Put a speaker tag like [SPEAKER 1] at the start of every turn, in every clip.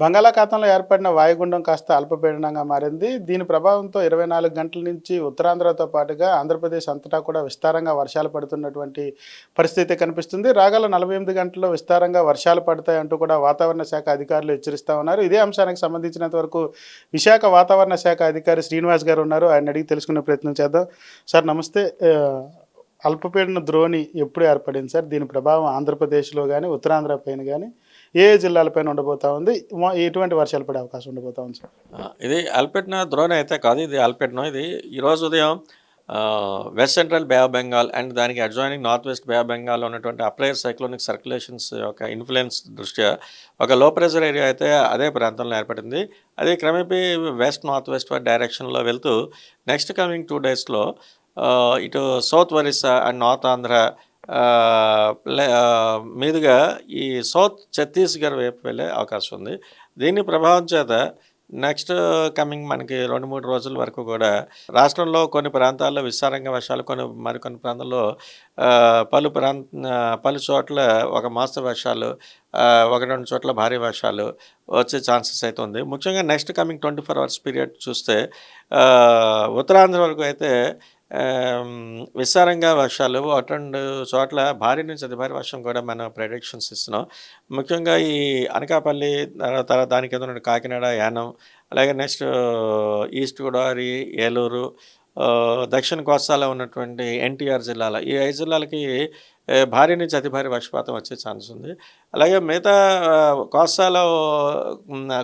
[SPEAKER 1] బంగాళాఖాతంలో ఏర్పడిన వాయుగుండం కాస్త అల్పపీడనంగా మారింది. దీని ప్రభావంతో ఇరవై నాలుగు గంటల నుంచి ఉత్తరాంధ్రతో పాటుగా ఆంధ్రప్రదేశ్ అంతటా కూడా విస్తారంగా వర్షాలు పడుతున్నటువంటి పరిస్థితి కనిపిస్తుంది. రాగల నలభై ఎనిమిది గంటల్లో విస్తారంగా వర్షాలు పడతాయి అంటూ కూడా వాతావరణ శాఖ అధికారులు హెచ్చరిస్తూ ఉన్నారు. ఇదే అంశానికి సంబంధించినంత వరకు విశాఖ వాతావరణ శాఖ అధికారి శ్రీనివాస్ గారు ఉన్నారు. ఆయన అడిగి తెలుసుకునే ప్రయత్నం చేద్దాం. సార్ నమస్తే. అల్పపీడన ద్రోణి ఎప్పుడు ఏర్పడింది సార్? దీని ప్రభావం ఆంధ్రప్రదేశ్లో కానీ ఉత్తరాంధ్ర పైన కానీ ఏ జిల్లాలపైన ఉండబోతా ఉంది? ఎటువంటి వర్షాలు పడే అవకాశం ఉండబోతా ఉంది
[SPEAKER 2] ఇది అల్పెట్న ద్రోణి అయితే కాదు ఇది అల్పెట్నో ఇది. ఈరోజు ఉదయం west central Bay of Bengal and దానికి adjoining north west Bay of Bengal ఉన్నటువంటి అప్లైర్ సైక్లోనిక్ సర్క్యులేషన్స్ యొక్క ఇన్ఫ్లుయెన్స్ దృష్ట్యా ఒక లో ప్రెషర్ ఏరియా అయితే అదే ప్రాంతంలో ఏర్పడింది. అది క్రమేపీ వెస్ట్ నార్త్ వెస్ట్ డైరెక్షన్లో వెళ్తూ నెక్స్ట్ కమింగ్ టూ డేస్లో ఇటు south Orissa and north Andhra మీదుగా ఈ సౌత్ ఛత్తీస్గఢ్ వైపు వెళ్ళే అవకాశం ఉంది. దీని ప్రభావం చేత నెక్స్ట్ కమింగ్ మనకి రెండు మూడు రోజుల వరకు కూడా రాష్ట్రంలో కొన్ని ప్రాంతాల్లో విస్తారంగా వర్షాలు కొన్ని మరికొన్ని ప్రాంతాల్లో పలు ప్రాంత పలు చోట్ల ఒక మాస్త వర్షాలు ఒక రెండు చోట్ల భారీ వర్షాలు వచ్చే ఛాన్సెస్ అయితే ఉంది. ముఖ్యంగా next coming twenty four hours period చూస్తే ఉత్తరాంధ్ర వరకు అయితే విస్తారంగా వర్షాలు ఒకటి చోట్ల భారీ నుంచి అతి భారీ వర్షం కూడా మనం ప్రెడిక్షన్స్ ఇస్తున్నాం. ముఖ్యంగా ఈ అనకాపల్లి తర్వాత దాని కింద ఉన్న కాకినాడ యానం అలాగే నెక్స్ట్ ఈస్ట్ గోదావరి ఏలూరు దక్షిణ కోస్తాలో ఉన్నటువంటి ఎన్టీఆర్ జిల్లాల ఈ ఐదు జిల్లాలకి భారీ నుంచి అతి భారీ వర్షపాతం వచ్చే ఛాన్స్ ఉంది. అలాగే మిగతా కోస్తాలో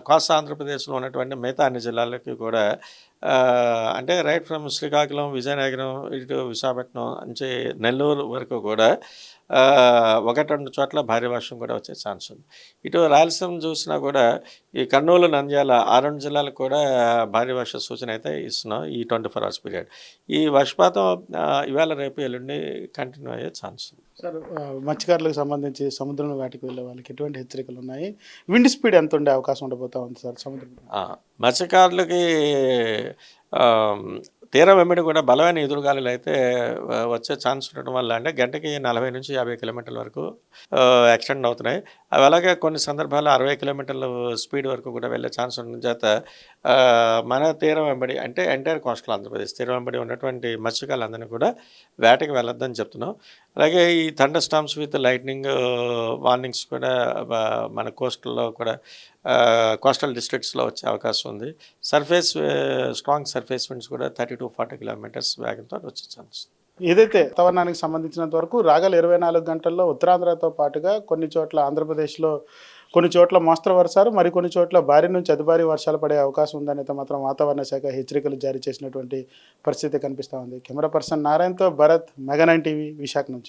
[SPEAKER 2] కోస్తా ఆంధ్రప్రదేశ్లో ఉన్నటువంటి మిగతా అన్ని జిల్లాలకి కూడా అంటే రైట్ ఫ్రమ్ శ్రీకాకుళం విజయనగరం ఇటు విశాఖపట్నం నుంచి నెల్లూరు వరకు కూడా ఒకటి రెండు చోట్ల భారీ వర్షం కూడా వచ్చే ఛాన్స్ ఉంది. ఇటు రాయలసీమ చూసినా కూడా ఈ కర్నూలు నంద్యాల ఆ రెండు జిల్లాలకు కూడా భారీ వర్ష సూచన అయితే ఇస్తున్నాం ఈ ట్వంటీ ఫోర్ అవర్స్ పీరియడ్. ఈ వర్షపాతం ఇవాళ రేపు ఎల్లుండి కంటిన్యూ అయ్యే ఛాన్స్ ఉంది.
[SPEAKER 1] సార్ మత్స్యకారులకు సంబంధించి సముద్రం వాటికి వెళ్ళే వాళ్ళకి ఎటువంటి హెచ్చరికలు ఉన్నాయి? విండ్ స్పీడ్ ఎంత ఉండే అవకాశం ఉండబోతా ఉంది సార్ సముద్రం
[SPEAKER 2] మత్స్యకారులకి తీరం వెంబడి కూడా బలమైన ఎదురుగాలులు అయితే వచ్చే ఛాన్స్ ఉండడం వల్ల అంటే గంటకి నలభై నుంచి యాభై కిలోమీటర్ల వరకు ఎక్స్టెండ్ అవుతున్నాయి. అవి అలాగే కొన్ని సందర్భాల్లో అరవై కిలోమీటర్ల స్పీడ్ వరకు కూడా వెళ్ళే ఛాన్స్ ఉండడం చేత మన తీరం వెంబడి అంటే ఎంటైర్ కోస్టల్ ఆంధ్రప్రదేశ్ తీరం వెంబడి ఉన్నటువంటి మత్స్యకారులందరినీ కూడా వేటకి వెళ్ళొద్దని చెప్తున్నాం. అలాగే ఈ thunder storms with lightning warnings కూడా మన కోస్టల్లో కూడా కోస్టల్ డిస్ట్రిక్ట్స్లో వచ్చే అవకాశం ఉంది. సర్ఫేస్ స్ట్రాంగ్ సర్ఫేస్ విండ్స్ కూడా థర్టీ టు ఫార్టీ కిలోమీటర్స్ వేగంతో వచ్చే ఛాన్స్
[SPEAKER 1] ఏదైతే వాతావరణానికి సంబంధించినంత వరకు రాగల ఇరవై నాలుగు గంటల్లో ఉత్తరాంధ్రతో పాటుగా కొన్ని చోట్ల ఆంధ్రప్రదేశ్లో కొన్ని చోట్ల మోస్తరు వర్షాలు మరికొన్ని చోట్ల భారీ నుంచి అతి భారీ వర్షాలు పడే అవకాశం ఉందని మాత్రం వాతావరణ శాఖ హెచ్చరికలు జారీ చేసినటువంటి పరిస్థితి కనిపిస్తూ ఉంది. Camera person నారాయణతో Bharat mega nine TV Visakha నుంచి.